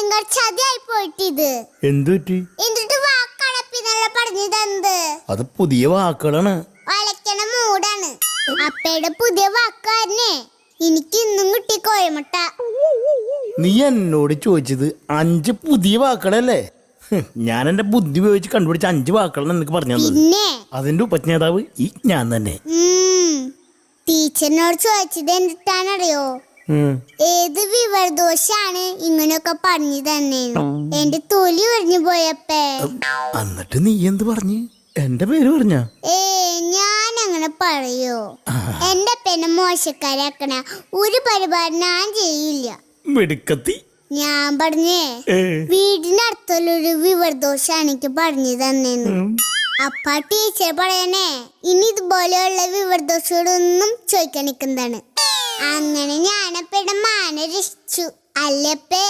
ചതിയായി പോയിട്ട് ഇത് എന്തു പറ്റി? എന്നിട്ട് വാക്കടപ്പിന്നല്ല പറഞ്ഞു തന്നത് അത് പുതിയ വാക്കുകളാണ്. വളയ്ക്കണ മൂടാണ്. അപ്പയുടെ പുതിയ വാക്കാരനെ എനിക്ക് ഇന്നും കിട്ടി കോയമുട്ട. നീ എന്നോട് ചോദിച്ചത് അഞ്ച് പുതിയ വാക്കുകളല്ലേ? ഞാൻ എന്റെ ബുദ്ധി ഉപയോഗിച്ച് കണ്ടുപിടിച്ച അഞ്ച് വാക്കുകളാണ് നിനക്ക് പറഞ്ഞു തന്നത് പിന്നെ? അതിന്റെ ഉപജ്ഞാതാവ് ഈ ഞാൻ തന്നെ. ടീച്ചറിനോട് ചോദിച്ചത് എന്നിട്ടാണറിയോ. ഏത് വിവരദോഷാണ് ഇങ്ങനെയൊക്കെ പറഞ്ഞു തന്നെ? എന്റെ തൊലി പറഞ്ഞു പോയപ്പേ. എന്നിട്ട് നീ എന്ത് പറഞ്ഞു? എന്റെ പേര് പറഞ്ഞ? ഏ ഞാൻ അങ്ങനെ പറയോ എന്റെ പെന്നെ മോശക്കാരാക്കണ ഒരു പരിപാടി ഞാൻ ചെയ്യില്ല. മിടുക്കത്തി. ഞാൻ പറഞ്ഞേ. വീടിനടുത്തുള്ളൊരു വിവരദോഷാണ് എനിക്ക് പറഞ്ഞു തന്നേന്ന്. അപ്പാ ടീച്ചർ പറയണേ ഇനി ഇതുപോലെയുള്ള വിവരദോഷങ്ങളൊന്നും ചോദിക്കാൻ നിൽക്കുന്നതാണ്. അങ്ങനെ ഞാനപ്പയുടെ മാന രക്ഷിച്ചു അല്ലപ്പേ?